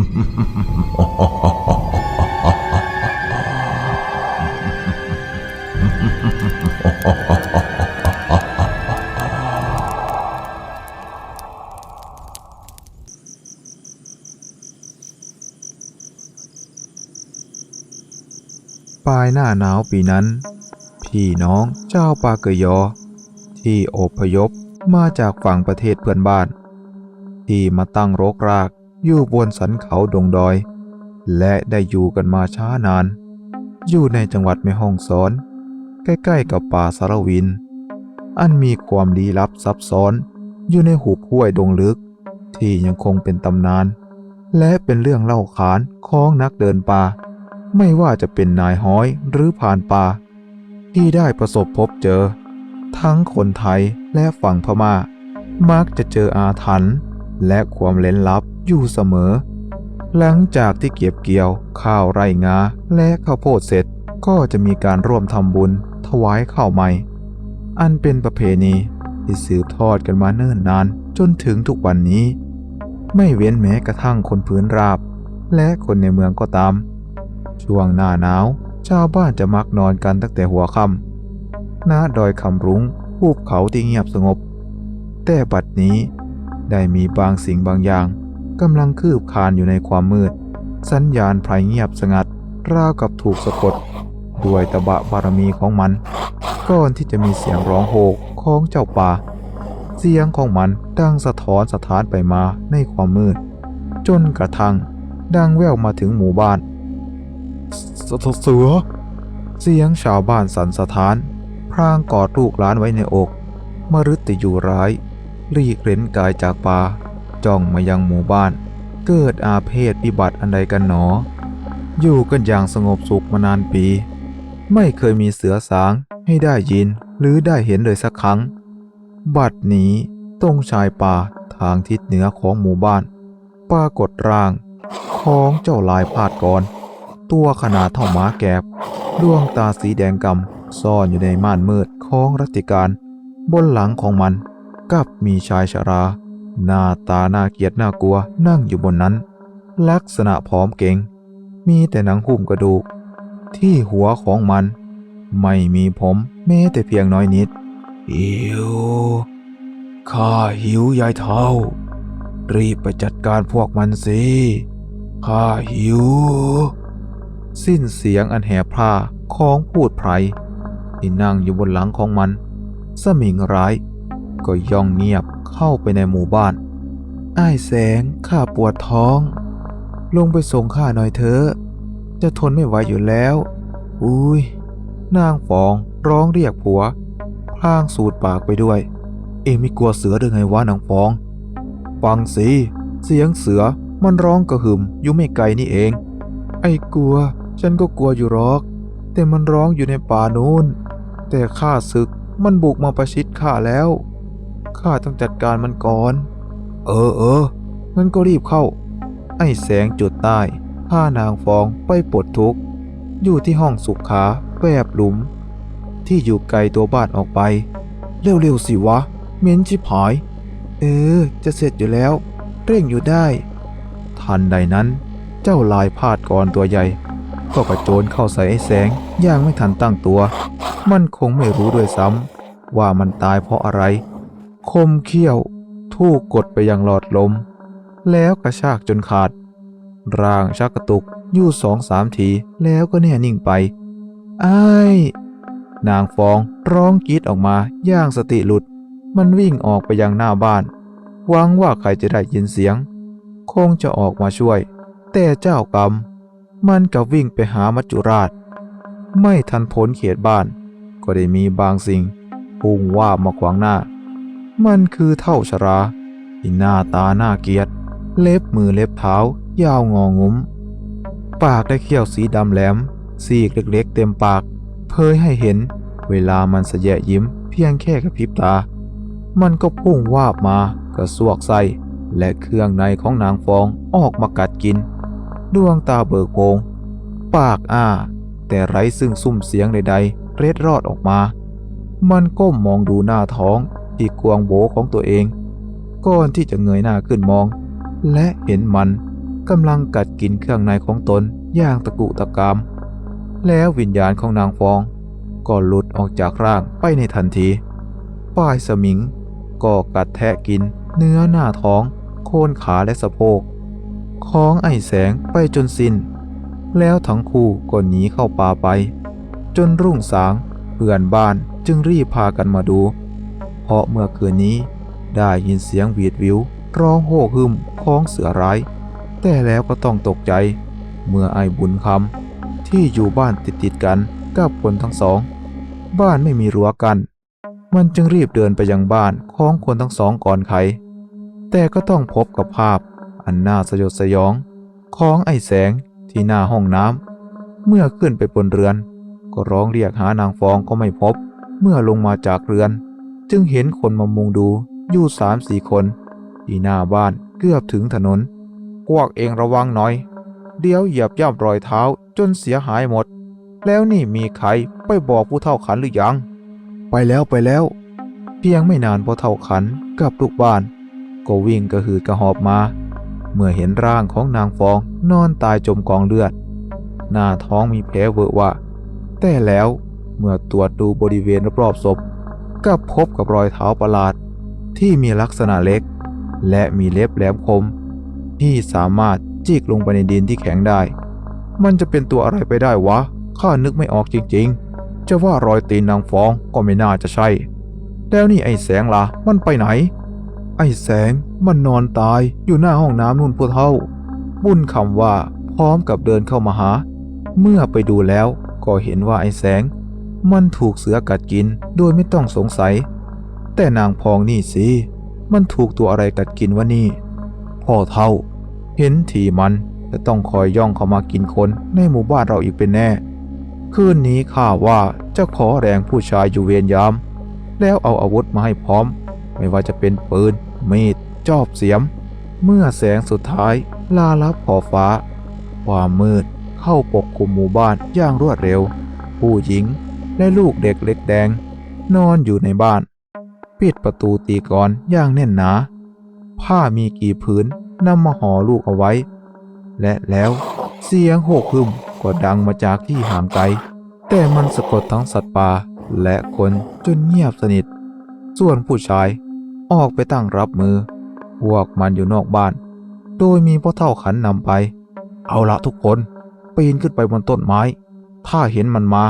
ปลายหน้าหนาวปีนั้น พี่น้องเจ้าปาเกยอ ที่อพยพมาจากฝั่งประเทศเพื่อนบ้าน ที่มาตั้งรกราก อยู่บนสันเขาดงดอย และได้อยู่กันมาช้านาน อยู่ในจังหวัดแม่ฮ่องสอน ใกล้ๆกับป่าสารวิน อันมีความลี้ลับซับซ้อนอยู่ในหุบห้วยดงลึก ที่ยังคงเป็นตำนาน และเป็นเรื่องเล่าขานของนักเดินป่า ไม่ว่าจะเป็นนายห้อยหรือผ่านป่า ที่ได้ประสบพบเจอ ทั้งคนไทยและฝั่งพมา่ามักจะเจออาถรรพ์และความเล้นลับ อยู่เสมอ หลังจากที่เก็บเกี่ยว ข้าวไร่งาและข้าวโพดเสร็จก็จะมีการร่วมทำบุญ ถวายข้าวใหม่ อันเป็นประเพณีที่สืบทอดกันมาเนิ่นนานจนถึงทุกวันนี้ ไม่เว้นแม้กระทั่งคนพื้นราบ และคนในเมืองก็ตาม ช่วงหน้าหนาวชาวบ้านจะมักนอนกันตั้งแต่หัวค่ำณดอยคำรุ้งภูเขาที่เงียบสงบ แต่บัดนี้ได้มีบางสิ่งบางอย่าง กำลังคืบคลานอยู่ในความมืด สัญญาณไพรเงียบสงัด ราวกับถูกสะกด ด้วยตะบะบารมีของมัน ก่อนที่จะมีเสียงร้องโหกของเจ้าป่า เสียงของมันดังสะท้อนสะท้านไปมาในความมืด จนกระทั่งดังแว่วมาถึงหมู่บ้านสสเสือ เสียงชาวบ้านสันสะท้าน พรางกอดลูกหลานไว้ในอก มฤตยูร้ายรีกเร้นกายจากป่า จ้องมายังหมู่บ้าน เกิดอาเพศวิบัติอันใดกันหนอ อยู่กันอย่างสงบสุขมานานปี ไม่เคยมีเสือสางให้ได้ยินหรือได้เห็นเลยสักครั้ง บัดนี้ตรงชายป่าทางทิศเหนือของหมู่บ้าน ปรากฏร่างของเจ้าลายพาดกรตัวขนาดเท่าหมาแกบดวงตาสีแดงกำซ่อนอยู่ในม่านมืดของรัติการ บนหลังของมันกับมีชายชรา หน้าตาน่าเกลียดน่ากลัวนั่งอยู่บนนั้น ลักษณะผอมเก่ง มีแต่หนังหุ้มกระดูก ที่หัวของมัน ไม่มีผมแม้แต่เพียงน้อยนิด หิว ข้าหิวยายเท่า รีบไปจัดการพวกมันสิ ข้าหิว สิ้นเสียงอันแหบพร่าของพูดไพรที่นั่งอยู่บนหลังของมัน สมิงร้าย ก็ย่องเงียบ เข้าไปในหมู่บ้านอ้ายแสงข้าปวดท้อง ลงไปส่งข้าหน่อยเถอะจะทนไม่ไหวอยู่แล้ว อุ้ยนางฟองร้องเรียกผัวพลางสูดปากไปด้วย เองไม่กลัวเสือหรือไงวะนางฟอง ฟังสิเสียงเสือมันร้องกระหึ่มอยู่ไม่ไกลนี่เอง ไอ้กลัว ฉันก็กลัวอยู่หรอก แต่มันร้องอยู่ในป่านู้นแต่ข้าศึกมันบุกมาประชิดข้าแล้ว ข้าต้องจัดการมันก่อน เออเอองั้นก็รีบเข้า ไอ้แสงจุดใต้พานางฟองไปปลดทุกข์อยู่ที่ห้องสุขขาแบบหลุม ที่อยู่ไกลตัวบ้านออกไป เร็วๆสิวะ เม้นชิบหาย เออ จะเสร็จอยู่แล้ว เร่งอยู่ได้ ทันใดนั้น เจ้าลายพาดกรตัวใหญ่ ก็กระโจนเข้าใส่ไอ้แสงอย่างไม่ทันตั้งตัว มันคงไม่รู้ด้วยซ้ำว่ามันตายเพราะอะไร คมเขี้ยวถูกกดไปยังหลอดลม แล้วกระชากจนขาด ร่างชักกระตุกอยู่สองสามทีแล้วก็แน่นิ่งไปอ้ายนางฟองร้องกรีดออกมาย่างสติหลุด มันวิ่งออกไปยังหน้าบ้านหวังว่าใครจะได้ยินเสียง คงจะออกมาช่วย แต่เจ้ากรรม มันกับวิ่งไปหามัจจุราช ไม่ทันพ้นเขตบ้าน ก็ได้มีบางสิ่งพุ่งว่ามาขวางหน้า มันคือเท่าชราที่หน้าตาหน้าเกลียด เล็บมือเล็บเท้า ยาวงองุ้ม ปากได้เขี้ยวสีดำแหลมสีกเล็กๆเต็มปาก เผยให้เห็น เวลามันสะแยะยิ้ม เพียงแค่กระพริบตา มันก็พุ่งวาบมากระซวกไส้และเครื่องในของนางฟองออกมากัดกิน ดวงตาเบิกโพงปากอ้า แต่ไร้ซึ่งซุ้มเสียงใดๆ เร็ดรอดออกมา มันก้มมองดูหน้าท้อง ที่กวางโบของตัวเอง ก่อนที่จะเงยหน้าขึ้นมอง และเห็นมันกำลังกัดกินเครื่องในของตนอย่างตะกุตะกาม แล้ววิญญาณของนางฟอง ก็หลุดออกจากร่างไปในทันที ป้ายสมิง ก็กัดแทะกินเนื้อหน้าท้อง โคนขาและสะโพกของไอแสงไปจนสิ้น แล้วทั้งคู่ก็หนีเข้าป่าไป จนรุ่งสางเพื่อนบ้านจึงรีบพากันมาดู ราะเมื่อคืนนี้ได้ยินเสียงหวีดวิวร้องโห่ฮึมของเสือร้าย แต่แล้วก็ต้องตกใจ เมื่อไอ้บุญคำที่อยู่บ้านติดติดกันกับคนทั้งสอง บ้านไม่มีรั้วกัน มันจึงรีบเดินไปยังบ้านของคนทั้งสองก่อนใคร แต่ก็ต้องพบกับภาพอันน่าสยดสยอง ของไอ้แสงที่หน้าห้องน้ำเมื่อขึ้นไปบนเรือน ก็ร้องเรียกหานางฟองก็ไม่พบ เมื่อลงมาจากเรือน จึงเห็นคนมามุงดูอยู่สามสี่คนที่หน้าบ้านเกือบถึงถนน พวกเองระวังหน่อย เดี๋ยวเหยียบย่ำรอยเท้าจนเสียหายหมด แล้วนี่มีใครไปบอกผู้เท่าขันหรือยัง ไปแล้วไปแล้ว เพียงไม่นานพอเท่าขันกับลูกบ้าน ก็วิ่งกระหืดกระหอบมา เมื่อเห็นร่างของนางฟองนอนตายจมกองเลือด หน้าท้องมีแผลเวอะวะแต่แล้วเมื่อตรวจดูบริเวณรอบๆศพ กลับพบกับรอยเท้าประหลาดที่มีลักษณะเล็ก และมีเล็บแหลมคม ที่สามารถจิกลงไปในดินที่แข็งได้ มันจะเป็นตัวอะไรไปได้วะ ข้านึกไม่ออกจริงๆ จะว่ารอยตีนนางฟองก็ไม่น่าจะใช่ แล้วนี่ไอ้แสงล่ะ มันไปไหน ไอ้แสงมันนอนตายอยู่หน้าห้องน้ำนู่นผู้เท่า บุญคำว่าพร้อมกับเดินเข้ามาหา เมื่อไปดูแล้วก็เห็นว่าไอ้แสง มันถูกเสือกัดกินโดยไม่ต้องสงสัย แต่นางพองนี่สิ มันถูกตัวอะไรกัดกินวะนี่ พ่อเท่า เห็นทีมันจะต้องคอยย่องเข้ามากินคนในหมู่บ้านเราอีกเป็นแน่ คืนนี้ข้าว่าจะขอแรงผู้ชายอยู่เวรยาม แล้วเอาอาวุธมาให้พร้อม ไม่ว่าจะเป็นปืน มีด จอบเสียม เมื่อแสงสุดท้ายลาลับขอบฟ้า ความมืดเข้าปกคลุมหมู่บ้านอย่างรวดเร็ว ผู้หญิง และลูกเด็กเล็กแดง นอนอยู่ในบ้าน ปิดประตูตีกรอย่างแน่นหนา ผ้ามีกี่ผืนนำมาห่อลูกเอาไว้ และแล้วเสียงโหกหึมก็ดังมาจากที่ห่างไกล แต่มันสะกดทั้งสัตว์ป่าและคนจนเงียบสนิท ส่วนผู้ชายออกไปตั้งรับมือ พวกมันอยู่นอกบ้าน โดยมีพ่อเท่าขันนำไป เอาละทุกคน ปีนขึ้นไปบนต้นไม้ ถ้าเห็นมันมา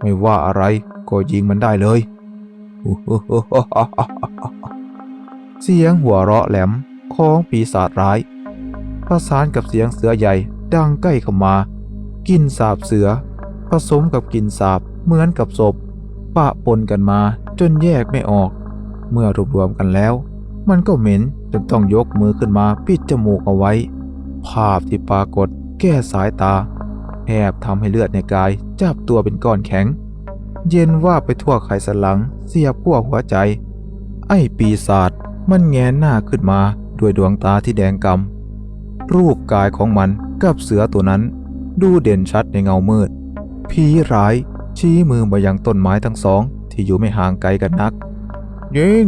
ไม่ว่าอะไรก็ยิงมันได้เลย เสียงหัวเราะแหลมของปีศาจร้าย ประสานกับเสียงเสือใหญ่ดังใกล้เข้ามากินสาบเสือ ผสมกับกินสาบเหมือนกับศพ ปะปนกันมาจนแยกไม่ออก เมื่อรวบรวมกันแล้ว มันก็เหม็นจนต้องยกมือขึ้นมาปิดจมูกเอาไว้ ภาพที่ปรากฏแก้สายตา แอบทำให้เลือดในกาย จับตัวเป็นก้อนแข็ง เย็นว่าไปทั่วไขสันหลัง เสียบขั้วหัวใจ ไอ้ปีศาจมันแงนหน้าขึ้นมาด้วยดวงตาที่แดงกำรูปกายของมันกับเสือตัวนั้น ดูเด่นชัดในเงามืดผีร้ายชี้มือมายังต้นไม้ทั้งสอง ที่อยู่ไม่ห่างไกลกันนัก ยิง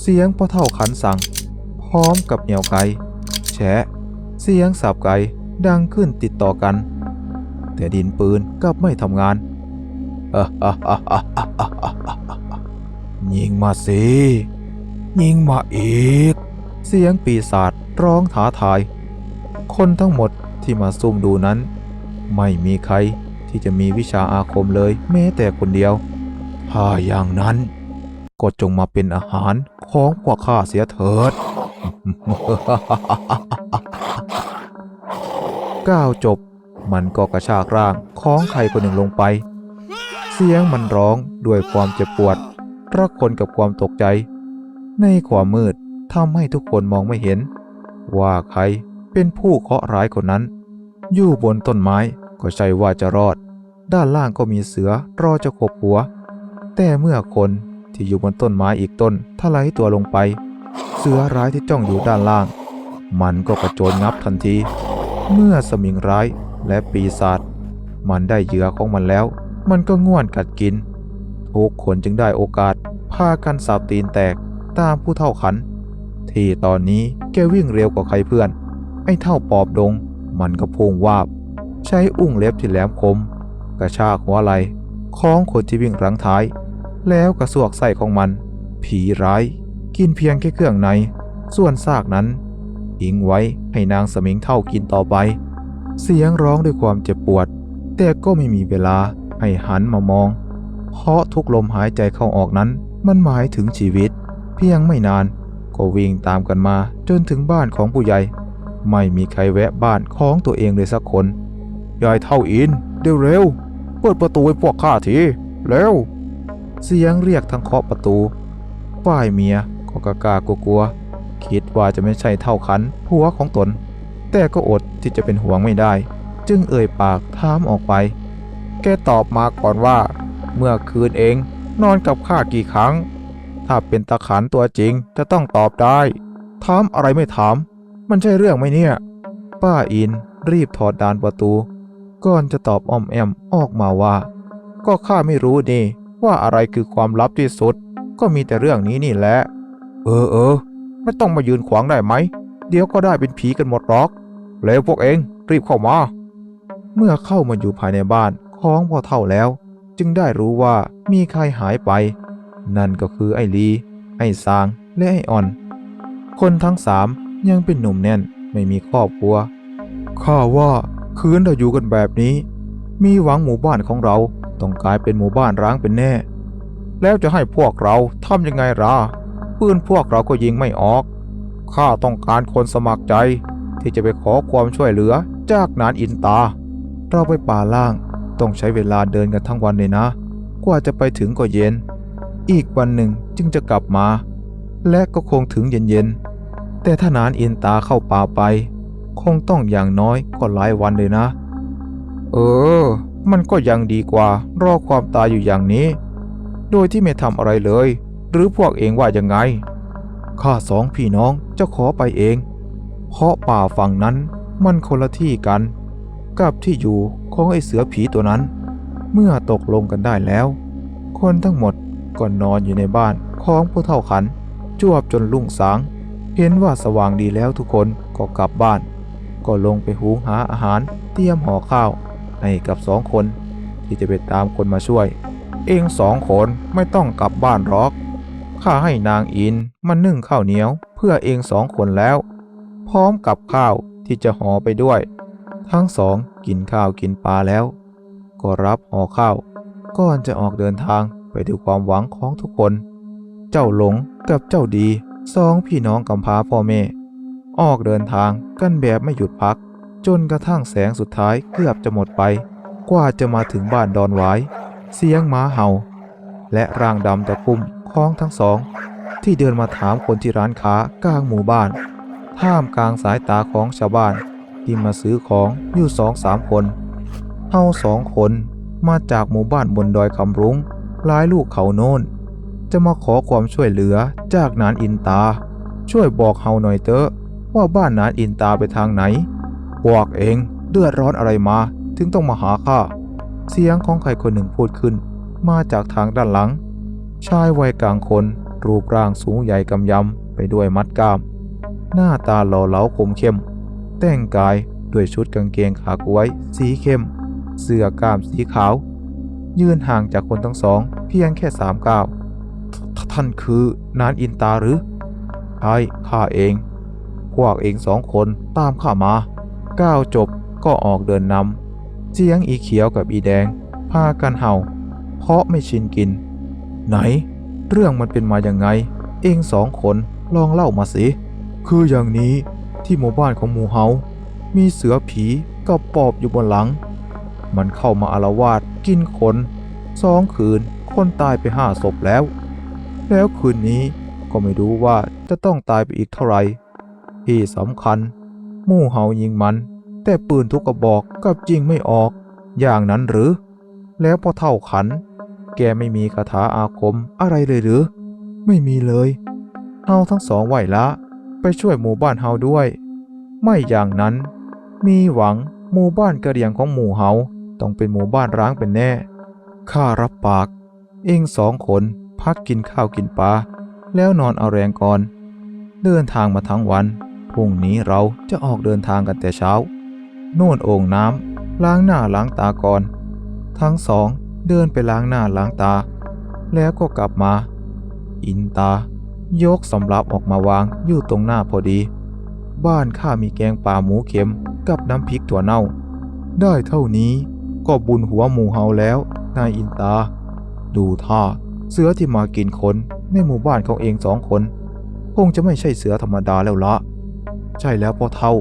เสียงพ่อเท่าขันสั่ง พร้อมกับเหนียวไกแฉะ เสียงสับไกดังขึ้นติดต่อกัน แต่ดินปืนกลับไม่ทำงานยิงมาสิ ยิงมาอีก เสียงปีศาจร้องท้าทาย คนทั้งหมดที่มาซุ่มดูนั้น ไม่มีใครที่จะมีวิชาอาคมเลยแม้แต่คนเดียว ถ้าอย่างนั้น ก็จงมาเป็นอาหารของพวกข้าเสียเถิด ก้าวจบ มันก็กระชากร่างของใครคนหนึ่งลงไป เสียงมันร้องด้วยความเจ็บปวดระคนกับความตกใจ ในความมืดทำให้ทุกคนมองไม่เห็น ว่าใครเป็นผู้เคราะห์ร้ายคนนั้น อยู่บนต้นไม้ก็ใช่ว่าจะรอด ด้านล่างก็มีเสือรอจะขบหัว แต่เมื่อคนที่อยู่บนต้นไม้อีกต้นถลายตัวลงไป เสือร้ายที่จ้องอยู่ด้านล่าง มันก็กระโจนงับทันที เมื่อสมิงร้าย และปีศาจมันได้เหยื่อของมันแล้ว มันก็ง่วนกัดกิน ทุกคนจึงได้โอกาส พากันสาบตีนแตกตามผู้เท่าขัน ที่ตอนนี้แกวิ่งเร็วกว่าใครเพื่อน ไอ้เท่าปอบดง มันก็พุ่งวาบ ใช้อุ้งเล็บที่แหลมคม กระชากหัวไหล่ของคนที่วิ่งหลังท้าย แล้วกระสวกใส่ของมัน ผีร้าย กินเพียงแค่เครื่องใน ส่วนซากนั้นทิ้งไว้ให้นางสมิงเท่ากินต่อไป เสียงร้องด้วยความเจ็บปวด แต่ก็ไม่มีเวลาให้หันมามอง เพราะทุกลมหายใจเข้าออกนั้น มันหมายถึงชีวิต เพียงไม่นาน ก็วิ่งตามกันมาจนถึงบ้านของผู้ใหญ่ ไม่มีใครแวะบ้านของตัวเองเลยสักคนยายเท่าอินเดี๋ยวเร็วเปิดประตูให้พวกข้าทีเร็วเสียงเรียกทั้งเคาะประตูฝ่ายเมียก็กล้ากลัวๆคิดว่าจะไม่ใช่เท่าขันผัวของตน แต่ก็อดที่จะเป็นห่วงไม่ได้ จึงเอ่ยปากถามออกไป แกตอบมาก่อนว่า เมื่อคืนเองนอนกับข้ากี่ครั้ง ถ้าเป็นตาขันตัวจริงจะต้องตอบได้ ถามอะไรไม่ถาม มันใช่เรื่องไหมเนี่ย ป้าอินรีบถอดดานประตู ก่อนจะตอบอ้อมแอมออกมาว่า ก็ข้าไม่รู้นี่ว่าอะไรคือความลับที่สุด ก็มีแต่เรื่องนี้นี่แหละ เออเออ ไม่ต้องมายืนขวางได้ไหม เดี๋ยวก็ได้เป็นผีกันหมดหรอก แล้วพวกเองรีบเข้ามา เมื่อเข้ามาอยู่ภายในบ้านของพ่อเท่าแล้ว จึงได้รู้ว่ามีใครหายไป นั่นก็คือไอ้ลี ไอ้ซาง และไอ้อ่อน คนทั้งสามยังเป็นหนุ่มแน่นไม่มีครอบครัว ข้าว่าคืนเราอยู่กันแบบนี้ มีหวังหมู่บ้านของเราต้องกลายเป็นหมู่บ้านร้างเป็นแน่ แล้วจะให้พวกเราทำยังไงล่ะปืนพวกเราก็ยิงไม่ออก ข้าต้องการคนสมัครใจ ที่จะไปขอความช่วยเหลือจากนานอินตา เราไปป่าล่างต้องใช้เวลาเดินกันทั้งวันเลยนะ กว่าจะไปถึงก็เย็น อีกวันหนึ่งจึงจะกลับมา และก็คงถึงเย็นๆ แต่ถ้านานอินตาเข้าป่าไป คงต้องอย่างน้อยก็หลายวันเลยนะ เออ มันก็ยังดีกว่ารอความตายอยู่อย่างนี้ โดยที่ไม่ทำอะไรเลย หรือพวกเองว่ายังไงข้าสองพี่น้องจะขอไปเอง เพราะป่าฝั่งนั้นมันคนละที่กัน กับที่อยู่ของไอเสือผีตัวนั้น เมื่อตกลงกันได้แล้ว คนทั้งหมดก็นอนอยู่ในบ้านของผู้เฒ่าขัน จวบจนรุ่งสาง เห็นว่าสว่างดีแล้วทุกคนก็กลับบ้าน ก็ลงไปหุงหาอาหารเตรียมห่อข้าวให้กับสองคน ที่จะไปตามคนมาช่วย เองสองคนไม่ต้องกลับบ้านหรอกข้าให้นางอินมันนึ่งข้าวเหนียว เพื่อเองสองคนแล้ว พร้อมกับข้าวที่จะห่อไปด้วย ทั้งสองกินข้าวกินปลาแล้ว ก็รับห่อข้าว ก่อนจะออกเดินทางไปด้วยความหวังของทุกคน เจ้าหลงกับเจ้าดีสองพี่น้องกำพร้าพ่อแม่ ออกเดินทางกันแบบไม่หยุดพัก จนกระทั่งแสงสุดท้ายเกือบจะหมดไป กว่าจะมาถึงบ้านดอนหวายเสียงม้าเห่า และร่างดำตะคุ่มของทั้งสอง ที่เดินมาถามคนที่ร้านค้ากลางหมู่บ้าน ท่ามกลางสายตาของชาวบ้านที่มาซื้อของอยู่สองสามคนเฮาสองคนมาจากหมู่บ้านบนดอยคำรุ้งหลายลูกเขาโน่นจะมาขอความช่วยเหลือจากนานอินตา ช่วยบอกเฮาหน่อยเตอะว่าบ้านนานอินตาไปทางไหนบอกเองเดือดร้อนอะไรมา ถึงต้องมาหาข้าเสียงของใครคนหนึ่งพูดขึ้น มาจากทางด้านหลัง ชายวัยกลางคน รูปร่างสูงใหญ่กำยำไปด้วยมัดกล้าม หน้าตาหล่อเหลาคมเข้ม แต่งกายด้วยชุดกางเกงขากล้วย สีเข้ม เสื้อกล้ามสีขาว ยืนห่างจากคนทั้งสอง เพียงแค่สามก้าวท่านคือนานอินตาหรือใช่ข้าเอง พวกเองสองคนตามข้ามา ก้าวจบก็ออกเดินนำเสียงอีเขียวกับอีแดง พากันเห่า เพราะไม่ชินกิน ไหน เรื่องมันเป็นมาอย่างไง เองสองคนลองเล่ามาสิ คืออย่างนี้ที่หมู่บ้านของหมู่เฮา มีเสือผีกับปอบอยู่บนหลัง มันเข้ามาอารวาสกินคนสองคืนคนตายไปห้าศพแล้ว แล้วคืนนี้ก็ไม่รู้ว่าจะต้องตายไปอีกเท่าไหร่ที่สำคัญ หมู่เฮายิงมัน แต่ปืนทุกกระบอกกับยิงไม่ออก อย่างนั้นหรือ แล้วพอเท่าขัน แกไม่มีคาถาอาคมอะไรเลยหรือ ไม่มีเลยเฮาทั้งสองไหวละ ไปช่วยหมู่บ้านเฮาด้วย ไม่อย่างนั้น มีหวังหมู่บ้านกระเดียงของหมู่เฮาต้องเป็นหมู่บ้านร้างเป็นแน่ ข้ารับปาก เองสองคนพักกินข้าวกินปลาแล้วนอนเอาแรงก่อน เดินทางมาทั้งวัน พรุ่งนี้เราจะออกเดินทางกันแต่เช้า โน่นโอ่งน้ำล้างหน้าล้างตาก่อน ทั้งสองเดินไปล้างหน้าล้างตา แล้วก็กลับมา อินตา ยกสำรับออกมาวางอยู่ตรงหน้าพอดี บ้านข้ามีแกงป่าหมูเค็มกับน้ำพริกถั่วเน่า ได้เท่านี้ก็บุญหัวหมูเฮาแล้ว นายอินตา ดูท่าเสือที่มากินคนในหมู่บ้านของเองสองคน คงจะไม่ใช่เสือธรรมดาแล้วละ ใช่แล้วพ่อเท่า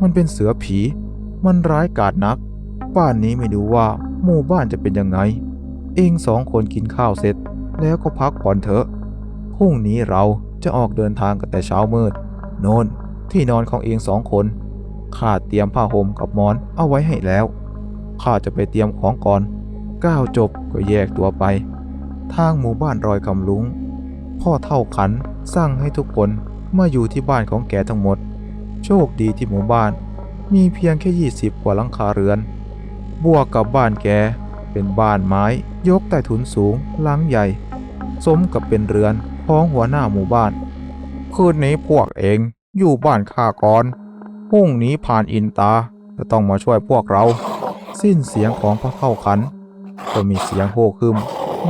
มันเป็นเสือผี มันร้ายกาจนัก บ้านนี้ไม่รู้ว่าหมู่บ้านจะเป็นยังไง เองสองคนกินข้าวเสร็จ แล้วก็พักผ่อนเถอะ พรุ่งนี้เราจะออกเดินทางกันแต่เช้ามืด โนนที่นอนของเองสองคน ข้าเตรียมผ้าห่มกับหมอนเอาไว้ให้แล้ว ข้าจะไปเตรียมของก่อนก้าวจบก็แยกตัวไป ทางหมู่บ้านรอยคำลุง พ่อเท่าขันสั่งให้ทุกคนมาอยู่ที่บ้านของแกทั้งหมด โชคดีที่หมู่บ้าน มีเพียงแค่20กว่าหลังคาเรือน บวกกับบ้านแกเป็นบ้านไม้ยกใต้ถุนสูงหลังใหญ่ สมกับเป็นเรือน ของหัวหน้าหมู่บ้าน คืนนี้พวกเองอยู่บ้านข้าก่อนพรุ่งนี้ผ่านอินตาจะต้องมาช่วยพวกเรา สิ้นเสียงของพ่อเท่าขัน ก็มีเสียงโห่คึม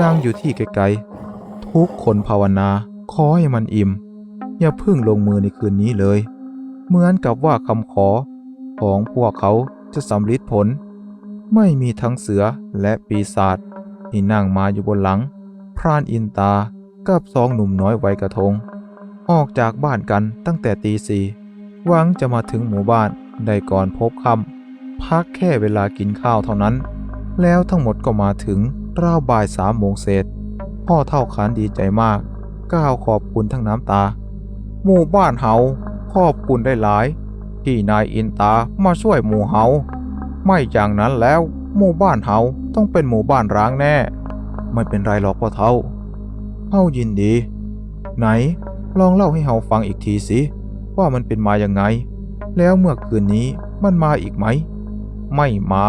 ดังอยู่ที่ไกลๆ ทุกคนภาวนาขอให้มันอิ่ม อย่าพึ่งลงมือในคืนนี้เลย เหมือนกับว่าคำขอ ของพวกเขาจะสำลิดผล ไม่มีทั้งเสือและปีศาจที่นั่งมาอยู่บนหลัง พรานอินตา กับสองหนุ่มน้อยวัยกระทง ออกจากบ้านกันตั้งแต่ตีสี่หวังจะมาถึงหมู่บ้านได้ก่อนพบค่ำพักแค่เวลากินข้าวเท่านั้น แล้วทั้งหมดก็มาถึงราวบ่ายสามโมงเศษ พ่อเท่าขานดีใจมากกล่าวขอบคุณทั้งน้ำตา หมู่บ้านเฮาขอบคุณได้หลาย ที่นายอินตามาช่วยหมู่เฮาไม่อย่างนั้นแล้วหมู่บ้านเฮาต้องเป็นหมู่บ้านร้างแน่ ไม่เป็นไรหรอกพ่อเท่า เฮายินดี ไหน ลองเล่าให้เฮาฟังอีกทีสิ ว่ามันเป็นมาอยังไง แล้วเมื่อคืนนี้มันมาอีกไหม ไม่มา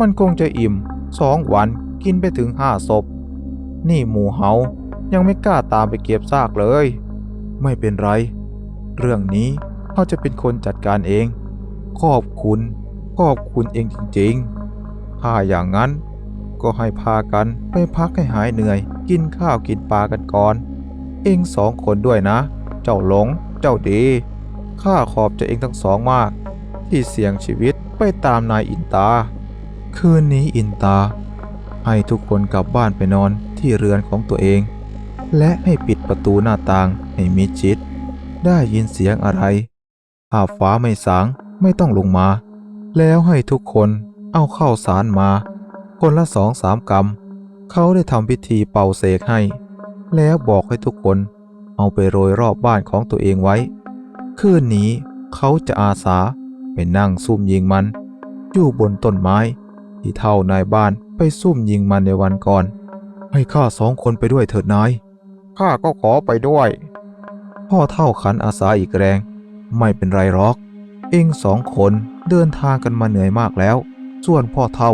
มันคงจะอิ่มสองวันกินไปถึงห้าศพ นี่หมูเฮายังไม่กล้าตามไปเก็บซากเลย ไม่เป็นไร เรื่องนี้เขาจะเป็นคนจัดการเอง ขอบคุณ ขอบคุณเองจริงๆ ถ้าอย่างนั้น ก็ให้พากันไปพักให้หายเหนื่อย กินข้าวกินปลากันก่อน เองสองคนด้วยนะ เจ้าหลง เจ้าดี ข้าขอบใจเองทั้งสองมาก ที่เสี่ยงชีวิตไปตามนายอินตา คืนนี้อินตา ให้ทุกคนกลับบ้านไปนอนที่เรือนของตัวเอง และให้ปิดประตูหน้าต่างให้มิดชิด ได้ยินเสียงอะไรอาฟ้าไม่สางไม่ต้องลงมา แล้วให้ทุกคนเอาข้าวสารมา คนละสองสามกำเขาได้ทำพิธีเป่าเสกให้ แล้วบอกให้ทุกคนเอาไปโรยรอบบ้านของตัวเองไว้ คืนนี้เขาจะอาสาไปนั่งซุ่มยิงมัน อยู่บนต้นไม้ ที่เท่านายบ้านไปซุ่มยิงมันในวันก่อน ให้ข้าสองคนไปด้วยเถิดนาย ข้าก็ขอไปด้วย พ่อเท่าขันอาสาอีกแรง ไม่เป็นไรหรอก เองสองคนเดินทางกันมาเหนื่อยมากแล้ว ส่วนพ่อเท่า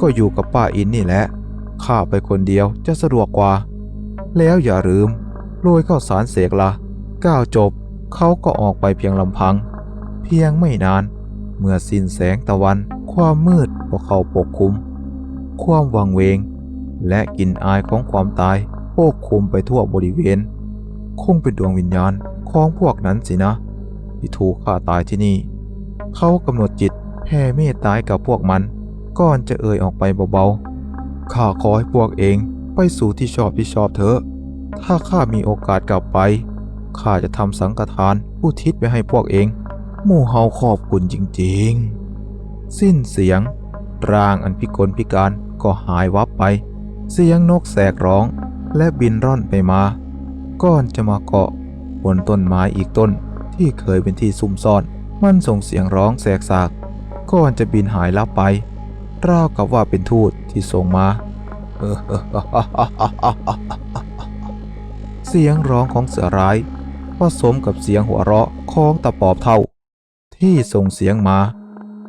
ก็อยู่กับป้าอินนี่แหละ ข้าไปคนเดียวจะสะดวกกว่า แล้วอย่าลืมโรยข้าวสารเสกละก้าวจบเขาก็ออกไปเพียงลำพัง เพียงไม่นาน เมื่อสิ้นแสงตะวัน ความมืดก็เข้าปกคลุม ความวังเวง และกลิ่นอายของความตายปกคลุมไปทั่วบริเวณ คงเป็นดวงวิญญาณของพวกนั้นสินะที่ถูกฆ่าตายที่นี่ เขากำหนดจิตแผ่เมตตาให้กับพวกมัน ก่อนจะเอ่ยออกไปเบาๆ ข้าขอให้พวกเองไปสู่ที่ชอบที่ชอบเถอะ ถ้าข้ามีโอกาสกลับไป ข้าจะทำสังฆทานอุทิศไปให้พวกเอง หมู่เฮาขอบคุณจริงๆ สิ้นเสียง ร่างอันพิกลพิการก็หายวับไป เสียงนกแสกร้อง และบินร่อนไปมา ก่อนจะมาเกาะบนต้นไม้อีกต้นที่เคยเป็นที่ซุ่มซ่อน มันส่งเสียงร้องแสกสาก ก่อนจะบินหายลับไป ราวกับว่าเป็นทูตที่ส่งมา เสียงร้องของเสือร้ายผสมกับเสียงหัวเราะของตะปอบเท่า ที่ส่งเสียงมา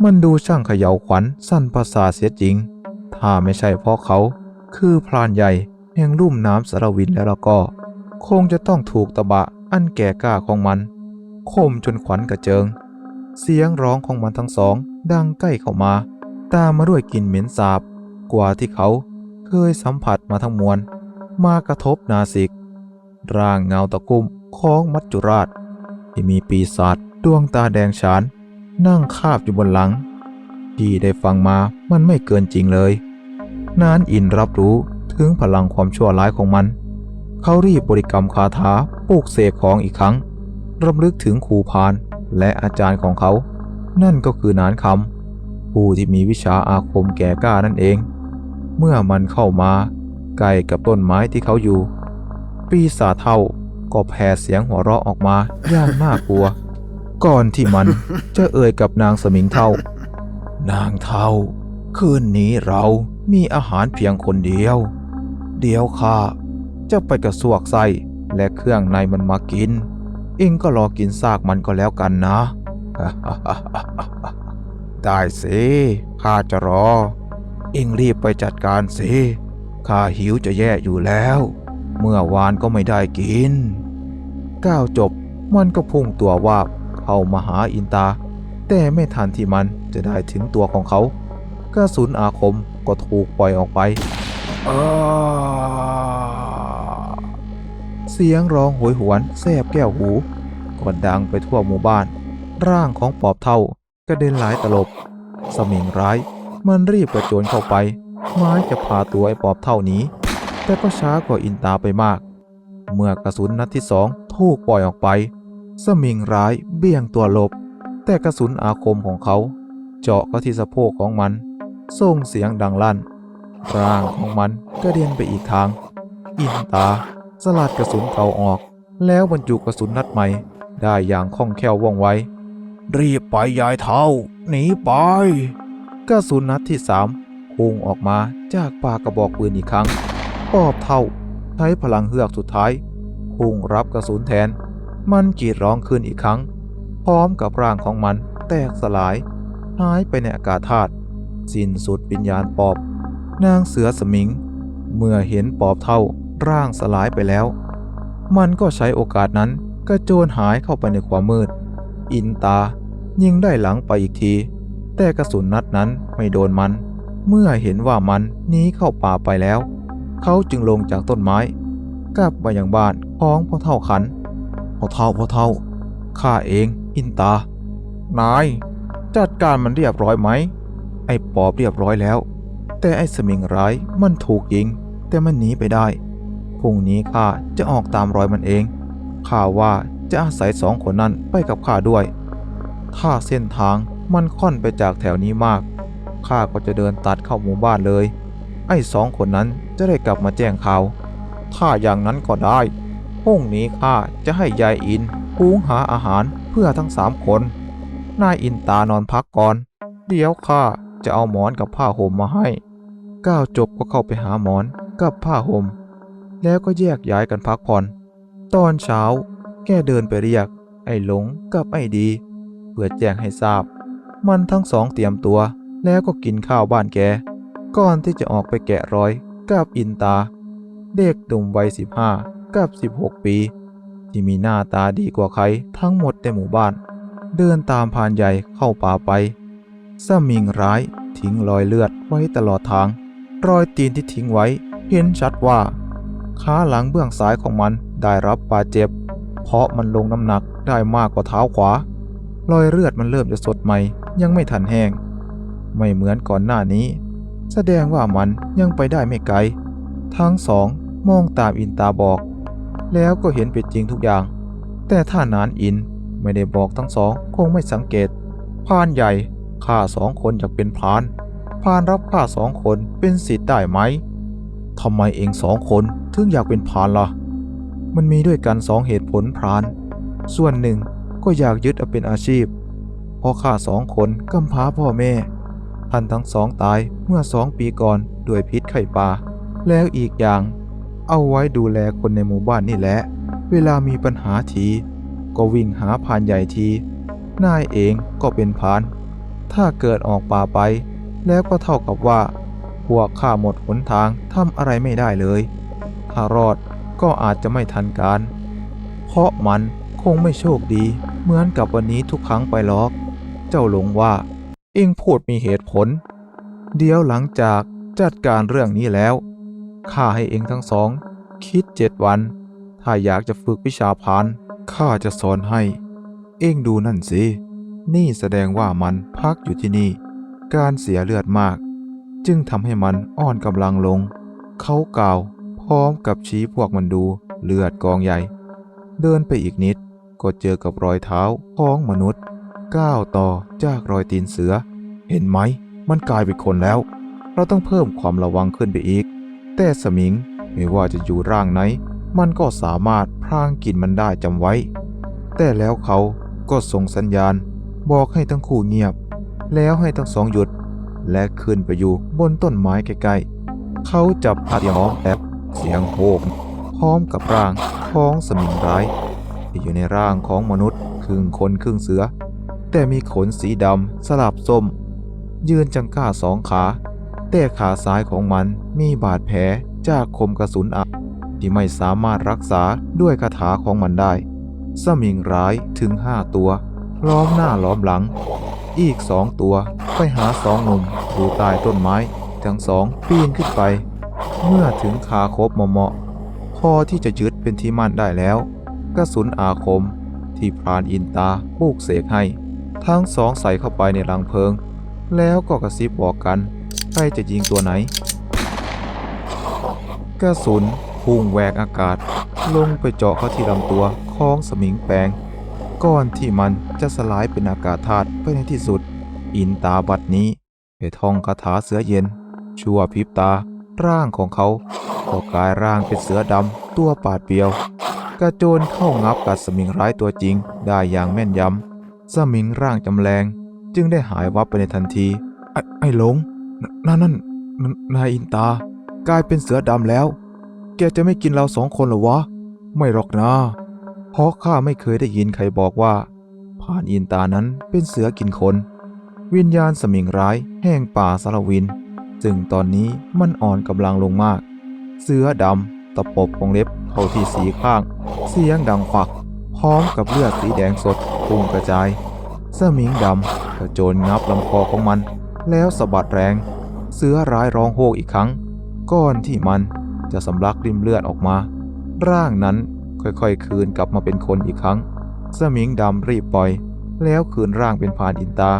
มันดูช่างเขย่าวขวัญสั้นภาษาเสียจริง ถ้าไม่ใช่เพราะเขาคือพรานใหญ่แห่งลุ่มน้ำสารวินแล้วก็ คงจะต้องถูกตะบะอันแก่กล้าของมันคมจนขวัญกระเจิง เสียงร้องของมันทั้งสองดังใกล้เข้ามา ตามมาด้วยกลิ่นเหม็นสาบ กว่าที่เขาเคยสัมผัสมาทั้งมวล มากระทบนาสิก ร่างเงาตะกุ่มของมัจจุราช ที่มีปีศาจดวงตาแดงฉาน นั่งคาบอยู่บนหลัง ที่ได้ฟังมามันไม่เกินจริงเลย นานอินรับรู้ถึงพลังความชั่วร้ายของมัน เขารีบบริกรรมคาถาปลูกเสกของอีกครั้งรำลึกถึงครูพานและอาจารย์ของเขา นั่นก็คือนานคำ ผู้ที่มีวิชาอาคมแก่กล้านั่นเอง เมื่อมันเข้ามาใกล้กับต้นไม้ที่เขาอยู่ ปีศาจเท่าก็แผ่เสียงหัวเราะออกมาอย่างน่ากลัว ก่อนที่มันจะเอ่ยกับนางสมิงเท่า นางเท่า คืนนี้เรามีอาหารเพียงคนเดียว เดี๋ยวข้าจะไปกระสวกไส้และเครื่องในมันมากิน เองก็รอกินซากมันก็แล้วกันนะ ได้สิข้าจะรอ เอ็งรีบไปจัดการสิข้าหิวจะแย่อยู่แล้ว เมื่อวานก็ไม่ได้กิน ก้าวจบมันก็พุ่งตัววาบเข้ามาหาอินตา แต่ไม่ทันที่มันจะได้ถึงตัวของเขากระสุนอาคมก็ถูกปล่อยออกไป เสียงร้องโหยหวนแสบแก้วหูก็ดังไปทั่วหมู่บ้าน ร่างของปอบเท่า ระเด็นหลายตลบ สมิงร้ายมันรีบกระโจนเข้าไป ไม้จะพาตัวไอ้ปอบเท่านี้ แต่ก็ช้ากว่าอินตาไปมาก เมื่อกระสุนนัดที่สองถูกปล่อยออกไป สมิงร้ายเบี่ยงตัวหลบ แต่กระสุนอาคมของเขา เจาะเข้าที่สะโพกของมัน ส่งเสียงดังลั่น ร่างของมันกระเด็นไปอีกทาง อินตาสลัดกระสุนเก่าออก แล้วบรรจุกระสุนนัดใหม่ได้อย่างคล่องแคล่วว่องไว รีบไปยายเท่าหนีไปกระสุนนัดที่สามพุ่งออกมาจากปากกระบอกปืนอีกครั้ง ปอบเท่า ใช้พลังเฮือกสุดท้ายพุ่งรับกระสุนแทน มันกรีดร้องขึ้นอีกครั้ง พร้อมกับร่างของมันแตกสลาย หายไปในอากาศธาตุสิ้นสุดวิญญาณปอบ นางเสือสมิง เมื่อเห็นปอบเท่าร่างสลายไปแล้ว มันก็ใช้โอกาสนั้นกระโจนหายเข้าไปในความมืด อินตา ยิงได้หลังไปอีกที แต่กระสุนนัดนั้นไม่โดนมัน เมื่อเห็นว่ามันหนีเข้าป่าไปแล้ว เขาจึงลงจากต้นไม้ กลับไปยังบ้านของพ่อเท่าขันพ่อเท่าพ่อเท่าข้าเอง อินตา นาย จัดการมันเรียบร้อยไหม ไอ้ปอบเรียบร้อยแล้ว แต่ไอ้สมิงร้ายมันถูกยิง แต่มันหนีไปได้พรุ่งนี้ข้าจะออกตามรอยมันเองข้าว่าจะอาศัยสองคนนั้นไปกับข้าด้วย ถ้าเส้นทางมันค่อนไปจากแถวนี้มาก ข้าก็จะเดินตัดเข้าหมู่บ้านเลย ไอ้สองคนนั้นจะได้กลับมาแจ้งข่าว ถ้าอย่างนั้นก็ได้ พรุ่งนี้ข้าจะให้ยายอินหุงหาอาหารเพื่อทั้งสามคน นายอินตานอนพักก่อน เดี๋ยวข้าจะเอาหมอนกับผ้าห่มมาให้ ก้าวจบก็เข้าไปหาหมอนกับผ้าห่ม แล้วก็แยกย้ายกันพักผ่อน ตอนเช้า แกเดินไปเรียก ไอ้หลงกับไอ้ดี เพื่อแจ้งให้ทราบ มันทั้งสองเตรียมตัว แล้วก็กินข้าวบ้านแก ก่อนที่จะออกไปแกะรอยกับอินตา เด็กหนุ่มวัย 15 กับ 16 ปี ที่มีหน้าตาดีกว่าใครทั้งหมดในหมู่บ้าน เดินตามพรานใหญ่เข้าป่าไปสมิงร้ายทิ้งรอยเลือดไว้ตลอดทาง รอยตีนที่ทิ้งไว้ เห็นชัดว่า ขาหลังเบื้องซ้ายของมันได้รับบาดเจ็บ เพราะมันลงน้ำหนักได้มากกว่าเท้าขวา รอยเลือดมันเริ่มจะสดใหม่ ยังไม่ทันแห้ง ไม่เหมือนก่อนหน้านี้ แสดงว่ามันยังไปได้ไม่ไกล ทั้งสองมองตามอินตาบอก แล้วก็เห็นเป็นจริงทุกอย่าง แต่ถ้านานอินไม่ได้บอกทั้งสองคงไม่สังเกตพรานใหญ่ข้าสองคนอยากเป็นพรานพรานรับข้าสองคนเป็นสิทธิ์ได้ไหมทำไมเองสองคนถึงอยากเป็นพรานล่ะ มันมีด้วยกันสองเหตุผลพราน ส่วนหนึ่ง ก็อยากยึดเอาเป็นอาชีพพราะข้าสองคนกำพร้าพ่อแม่ ท่านทั้งสองตายเมื่อสองปีก่อนด้วยพิษไข่ปลาแล้วอีกอย่าง เอาไว้ดูแลคนในหมู่บ้านนี่แหละ เวลามีปัญหาที ก็วิ่งหาพรานใหญ่ทีนายเองก็เป็นพาน ถ้าเกิดออกป่าไป แล้วก็เท่ากับว่า พวกข้าหมดหนทางทำอะไรไม่ได้เลย ถ้ารอดก็อาจจะไม่ทันการ เพราะมัน คงไม่โชคดี เหมือนกับวันนี้ทุกครั้งไปหรอก เจ้าหลงว่าเองพูดมีเหตุผล เดี๋ยวหลังจากจัดการเรื่องนี้แล้วข้าให้เองทั้งสอง คิดเจ็ดวัน ถ้าอยากจะฝึกวิชาพานข้าจะสอนให้ เองดูนั่นสิ นี่แสดงว่ามันพักอยู่ที่นี่ การเสียเลือดมาก จึงทำให้มันอ่อนกำลังลง เขากล่าว พร้อมกับชี้พวกมันดูเลือดกองใหญ่ เดินไปอีกนิด ก็เจอกับรอยเท้าของมนุษย์ก้าวต่อจากรอยตีนเสือ เห็นไหม มันกลายเป็นคนแล้ว เราต้องเพิ่มความระวังขึ้นไปอีก แต่สมิงไม่ว่าจะอยู่ร่างไหน มันก็สามารถพรางกินมันได้จำไว้ แต่แล้วเขาก็ส่งสัญญาณ บอกให้ทั้งคู่เงียบ แล้วให้ทั้งสองหยุด และขึ้นไปอยู่บนต้นไม้ใกล้ๆ เขาจับอัดยอแอบเสียงโหกพร้อมกับร่างของสมิงร้าย ที่อยู่ในร่างของมนุษย์ครึ่งคนครึ่งเสือ แต่มีขนสีดำสลับส้ม ยืนจังก้าสองขา แต่ขาซ้ายของมันมีบาดแผลจากคมกระสุนอัดที่ไม่สามารถรักษาด้วยคาถาของมันได้ สมิงร้ายถึงห้าตัว ล้อมหน้าล้อมหลัง อีกสองตัวไปหาสองหนุ่มอยู่ใต้ต้นไม้ ทั้งสองปีนขึ้นไป เมื่อถึงคาคบเหมาะพอที่จะยึดเป็นที่มั่นได้แล้ว กระสุนอาคม ที่พรานอินตาปลูกเสกให้ ทั้งสองใส่เข้าไปในรังเพลิง แล้วก็กระซิบบอกกัน ใครจะยิงตัวไหน กระสุนพุ่งแหวกอากาศ ลงไปเจาะเข้าที่ลำตัวของสมิงแปงก่อนที่มันจะสลายเป็นอากาศธาตุไปในที่สุด อินตาบัดนี้ไปท่องคาถาเสือเย็น ชั่วพริบตาร่างของเขาก็กลายร่างเป็นเสือดำตัวปาดเปียว กระโจนเข้างับกัดสมิงร้ายตัวจริงได้อย่างแม่นยำ สมิงร่างจำแรง จึงได้หายวับไปในทันที ไอ้ไอ้หลงนั่นนั่นนายอินตา กลายเป็นเสือดำแล้ว แกจะไม่กินเราสองคนเหรอวะ ไม่หรอกนะเพราะข้าไม่เคยได้ยินใครบอกว่าผ่านอินตานั้นเป็นเสือกินคน วิญญาณสมิงร้ายแห่งป่าสารวิน ซึ่งตอนนี้มันอ่อนกำลังลงมาก เสือดำ ตะปบของเล็บเข้าที่สีข้าง เสียงดังควัก พร้อมกับเลือดสีแดงสดพุ่งกระจาย สมิงดำกระโจนงับลำคอของมัน แล้วสะบัดแรง เสือร้ายร้องโฮกอีกครั้งก่อนที่มันจะสำลักริมเลือดออกมา ร่างนั้นค่อยๆ คืนกลับมาเป็นคนอีกครั้ง สมิงดำรีบปล่อย แล้วคืนร่างเป็นพรานอินตา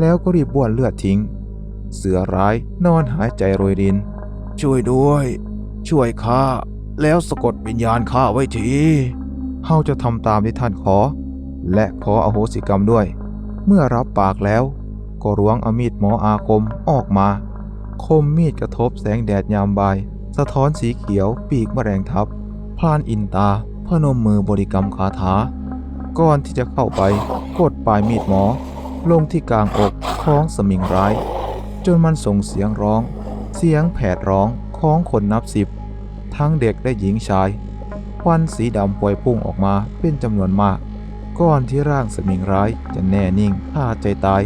แล้วก็รีบบ้วนเลือดทิ้ง เสือร้ายนอนหายใจโรยริน ช่วยด้วย ช่วยข้าแล้วสะกดวิญญาณข้าไว้ทีเฮาจะทำตามที่ท่านขอ และขออโหสิกรรมด้วย เมื่อรับปากแล้ว ก็ร้วงอมีดหมออาคมออกมา คมมีดกระทบแสงแดดยามบ่าย สะท้อนสีเขียวปีกแมลงทับ พลานอินตา พนมมือบริกรรมคาถา ก่อนที่จะเข้าไปกดปลายมีดหมอ ลงที่กลางอกของสมิงร้าย จนมันส่งเสียงร้อง เสียงแผดร้องของคนนับสิบ ทั้งเด็กและหญิงชายควันสีดำปวยพุ่งออกมาเป็นจำนวนมากก่อนที่ร่างสมิงร้ายจะแน่นิ่งฆ่าใจตาย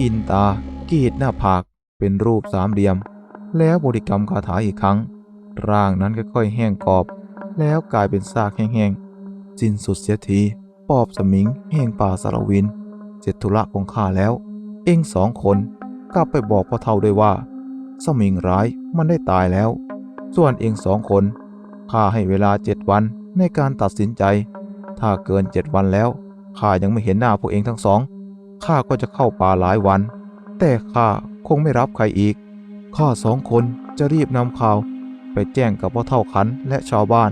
อินตากรีดหน้าผาก เป็นรูปสามเหลี่ยม แล้วบริกรรมคาถาอีกครั้ง ร่างนั้นค่อยๆแห้งกรอบ แล้วกลายเป็นซากแห้งๆสิ้นสุดเสียทีปอบสมิงแห่งป่าสารวิน เสร็จธุระของข้าแล้ว เองสองคนกลับไปบอกพ่อเท่าด้วยว่า สมิงร้ายมันได้ตายแล้ว ส่วนเองสองคนข้าให้เวลาเจ็ดวันในการตัดสินใจ ถ้าเกินเจ็ดวันแล้วข้ายังไม่เห็นหน้าพวกเองทั้งสองข้าก็จะเข้าป่าหลายวัน แต่ข้าคงไม่รับใครอีกข้าสองคนจะรีบนำข่าว ไปแจ้งกับพ่อเท่าขันและชาวบ้าน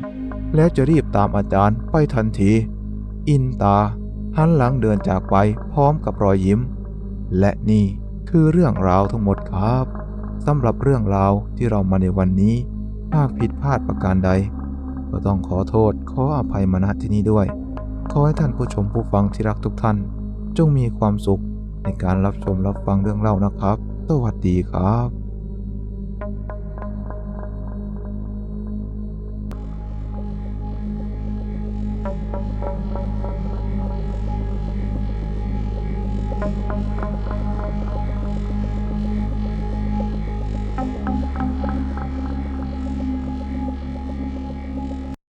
แล้วจะรีบตามอาจารย์ไปทันที อินตาหันหลังเดินจากไปพร้อมกับรอยยิ้ม และนี่คือเรื่องราวทั้งหมดครับสำหรับเรื่องราวที่เรามาในวันนี้ หากผิดพลาดประการใด ก็ต้องขอโทษขออภัยมาณที่นี่ด้วย ขอให้ท่านผู้ชมผู้ฟังที่รักทุกท่าน จงมีความสุขในการรับชมรับฟังเรื่องเล่านะครับ สวัสดีครับ